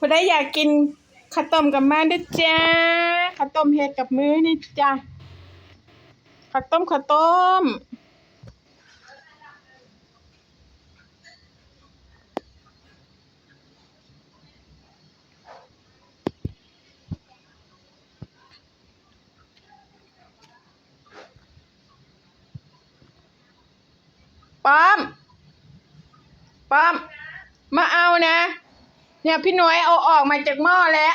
ผู้ใดอยากกินข้าวต้มกับมาด้อจ้าข้าวต้มเฮ็ดกับมือนี่จ้าข้าวต้มข้าวต้มป้อมป้อมมาเอานะ เนี่ยพี่หน่วยเอาออกมาจากหม้อแล้ว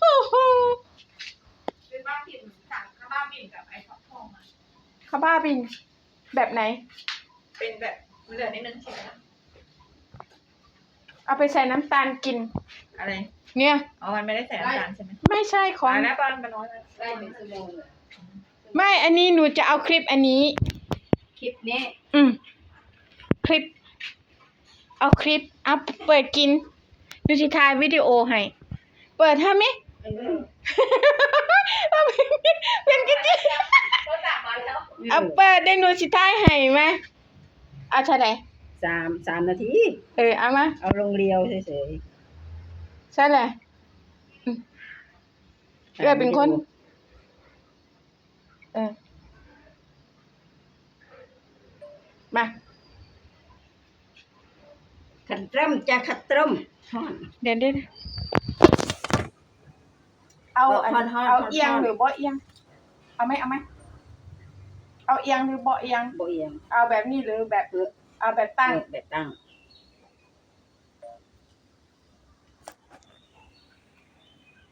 ฮู้ฮู้เป็นบ้าบินสั่งข้าวบ้าบินกับไอ้ท็อปทองอะข้าวบ้าบิน แบบไหน เป็นแบบเหลือนิดนึงใช่ไหมเอาไปใส่น้ำตาลกิน อะไรเนี่ย อ๋อมันไม่ได้ใส่น้ำตาลใช่ไหมไม่ใช่ของตายแล้วตอนมันน้อยแล้วได้เป็นชั่วโมงเลยไม่อันนี้หนูจะเอาคลิปอันนี้ คลิปนี้ อืม คลิป เอาคลิปเอาเปิดกินดูสิถ่ายวิดีโอให้ เปิดให้ไหมเออเอาเป็นเป็นกินจิก็จับมาแล้วเอาเปิดได้หนูสิถ่ายให้ไหมเอาเท่าไหร่สามสามนาที เออเอามา เอาลงเรียวเฉยใช่เลยอืมๆเอื้อเป็นคน เออ มา ขัดตร่มจะขัดตร่มฮ้อนเดี๋ยวเดี๋ยวเอาอันทอดๆเอาทอดๆเอียงหรือบ่เอียง เอาไหมเอาไหมเอาเอียงหรือบ่เอียง บ่เอียงเอาแบบนี้หรือแบบเอาแบบตั้ง แบบตั้ง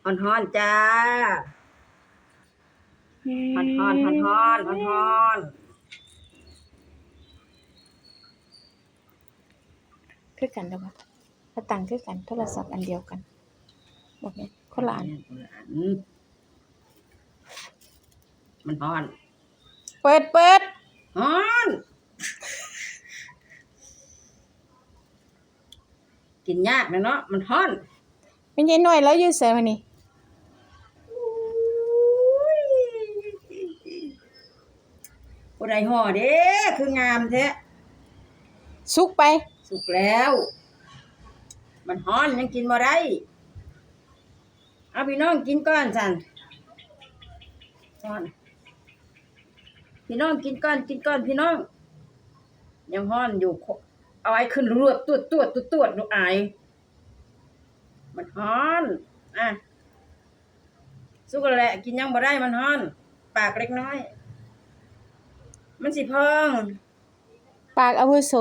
ฮ้อนฮ้อนๆจ้าฮ้อนฮ้อนฮ้อนฮ้อนฮ้อนฮ้อน คือกันแล้วปะถ้าตั้งคือกันโทรศัพท์อันเดียวกันบอกไงคนละอันอืมมันฮ้อนเปิดเปิดฮ้อนกินยากนะเนาะมันฮ้อนไม่ใช่หน่อยแล้วอยืดเสือมานี่ผู้ใดห่อเด้คืองามแท้สุกไป สุกแล้ว มันฮ้อนยังกินบ่ได้เอาพี่น้องกินก่อนสันฮ้อนพี่น้องกินก่อนกินก่อนพี่น้อง ยังฮ้อนอยู่ เอาไอ้ขึ้นรวบตวดตวดตวดตวดหนูอายมันฮ้อนอะสุกแล้วแหละกินยังบ่ได้มันฮ้อน ปากเล็กน้อย มันสิพอง ปากอาวุโส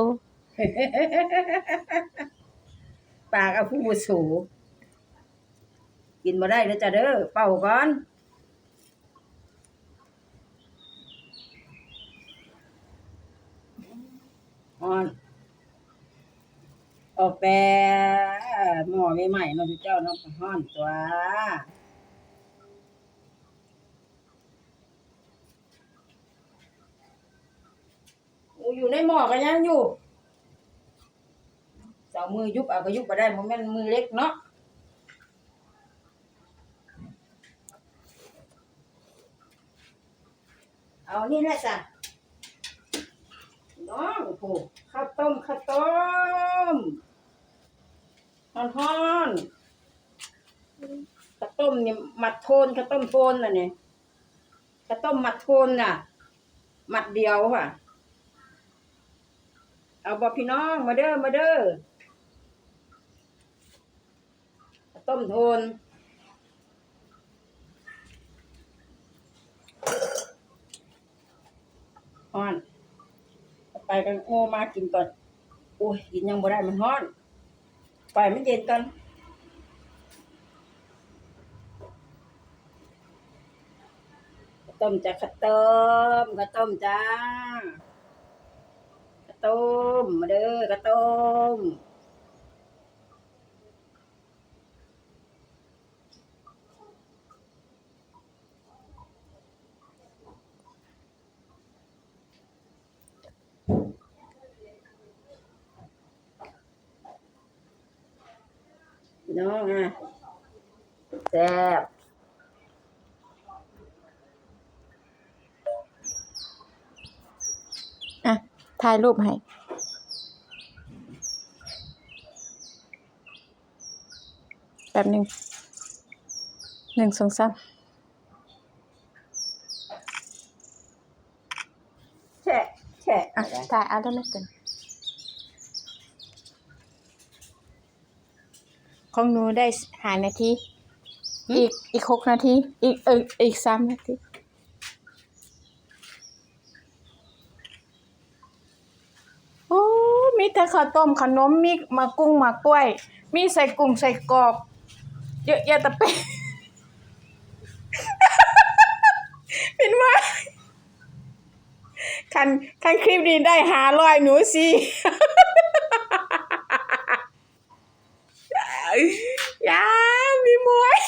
ปากเอาผู้บุสูกินมาได้แล้วจ้ะเด้อเป่าก่อนอ่อนออกแต่หม้อใหม่ๆเนาะพี่เจ้าเนาะฮ้อนตัวโอ้อยู่ในหม้อก็ยังอยู่ เสามือยุบเอาก็ยุบมาได้มันแม่นมือเล็กเนาะเอานี่แหละจ้ะน้องโอ้ข้าวต้มข้าวต้มฮ้อนฮอนข้าวต้มเนี่ยหมัดโทนข้าวต้มโทนน่ะเนี่ยข้าวต้มหมัดโทนน่ะหมัดเดียวค่ะ เอาบอกพี่น้องมาเด้อมาเด้อ ต้มโทนฮ้อน ไปกันโอมากินก่อนโอ้ยกินยังบ่ได้มันฮ้อนไปมันเย็นก่อนต้มจ้ะข้าวต้มข้าวต้มจ้ากระต้มมาเด้อกระต้ม น้องอะแซ่บอะถ่ายรูปให้แบบหนึ่งหนึ่งสองสามแฉะแฉะอะถ่ายเอาได้ไหมเต็ม ของหนูได้หานาที อีกอีกหกนาที อีกเอออีกสามนาทีโอ้มีแต่ข้าวต้มขนมมีมากุ้งมากล้วย มีใส่กุ้งใส่กรอบ เยอะแยะแต่เป็นเป็นว่าคันคันคลิปนี้ได้หาร้อยหนูสิ ยามีมวย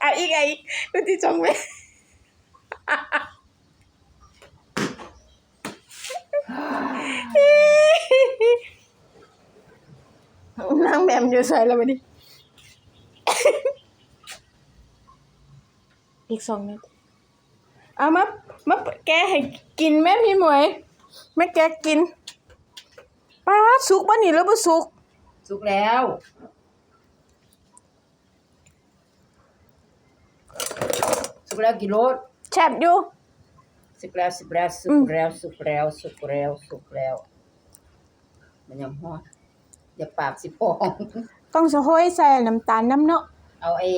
เอาอีกไงดูที่จงไว้นั่งแบมอยู่ใส่แล้ววันนี้อีกสองนาทีเอามามาแกให้กินแม่พี่หมวยแม่แกกินป้าสุกบ่นี่หรือบ่สุก สุกแล้ว สุกแล้วกี่รสแซ่บอยู่สุกแล้วสุกแล้วสุกแล้วสุกแล้วสุกแล้วสุกแล้ว มันยังฮอดอย่าปากสิพองต้องสะโห้ยใส่น้ำตาลน้ำเนาะเอาไอ้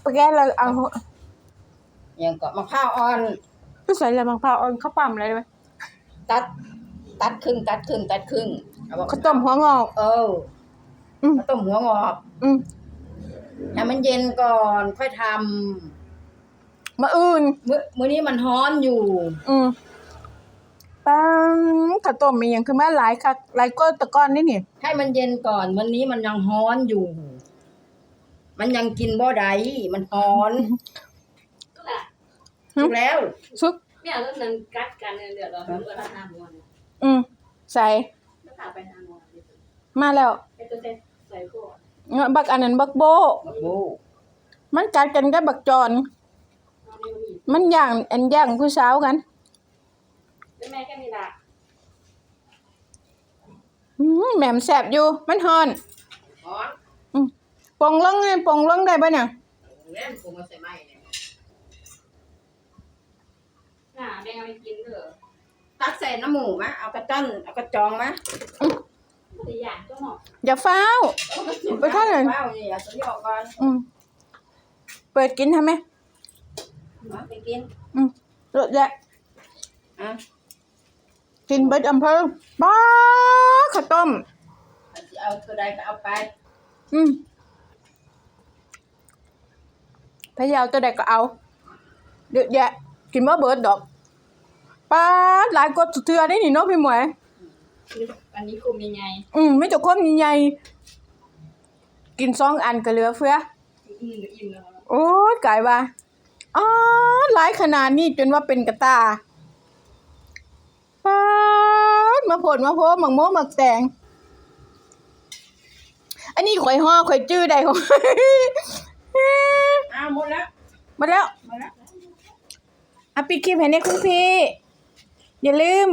ไปแกะเราเอายังก็มะพร้าวอ่อนก็ใส่อะไรบางพร้าวอ่อนข้าวปั่มอะไรได้ไหมตัด ตัดครึ่งตัดครึ่งตัดครึ่งเอาบอกข้าวต้มหัวงอก เออ อืมข้าวต้มหัวงอกอืมให้มันเย็นก่อนค่อยทมาอื่นำมื้อมื้อนี้มันฮ้อนอยู่ อืมปังข้าวต้มมีอย่างคือมาหลายคักหลายก้อนตะก้อนนี่นี่ ให้มันเย็นก่อน วันนี้มันยังฮ้อนอยู่ มันยังกินบ่ได้มันฮ้อนก็แหละถูกแล้ว ซุกเนี่ยเรื่องนั้นกัดกันเนี่ยเดี๋ยวเราเปิดทางวันอืมใส่ก็พาไปทางวันมาแล้วไอ้ตัวเซ็ตใส่พวกเงาะบักอันนั้นบักโบ บักโบมันกัดกันกับบักจอนน้องนี่มันมีมันย่างอันย่างผู้สาวกันแล้วแม่ก็มีละอืมแหม่มแสบอยู่ มันฮอนฮ้อนอืมปองลงเลยปองลงได้ปะเนี่ยเล่นปรุงมาใส่ไม้เนี่ยน่ะแดงเอาไปกินเถอะตักใส่น้ำหมูมะเอากระจ้อนเอากระจองมะตั วอย่างก็เหมาะอย่าฟ้าว ไปท่านเลยว้าวนี่อย่าสยองก่อนอืมเปิดกินทำไหมมาไปกินอืมรสแยะอะกินเบิดอำเภอบ้าข้าวต้ม เอาตัวใดก็เอาไปอืมพะเยาวตัวใดก็เอาเยอะแยะกินบ่เบิดดอกป้าดหลายกดเทือได้นี่เนาะพี่หมวย อันนี้คุมยังไง อืมไม่จะคนใหญ่ๆกินสองอันก็เหลือเฟืออิ่มอิ่มแล้วโอ้ยกายว่าอ๋อหลายขนาดนี้จนว่าเป็นกระตาป้าดมาผดมาโพหมักโมหมักแตง อันนี้ข่อยห่อข่อยจื้อได้ของ อ้าวหมดแล้วหมาแล้วหมดแล้ว อะปิดคลิปให้ในคุณพี่ อย่าลืม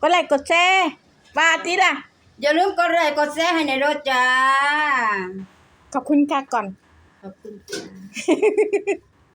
กดไลค์กดแชร์ว่าติล่ะ อย่าลืมกดไลค์กดแชร์ให้ในรถจ้า ขอบคุณค่ะก่อน ขอบคุณค่ะ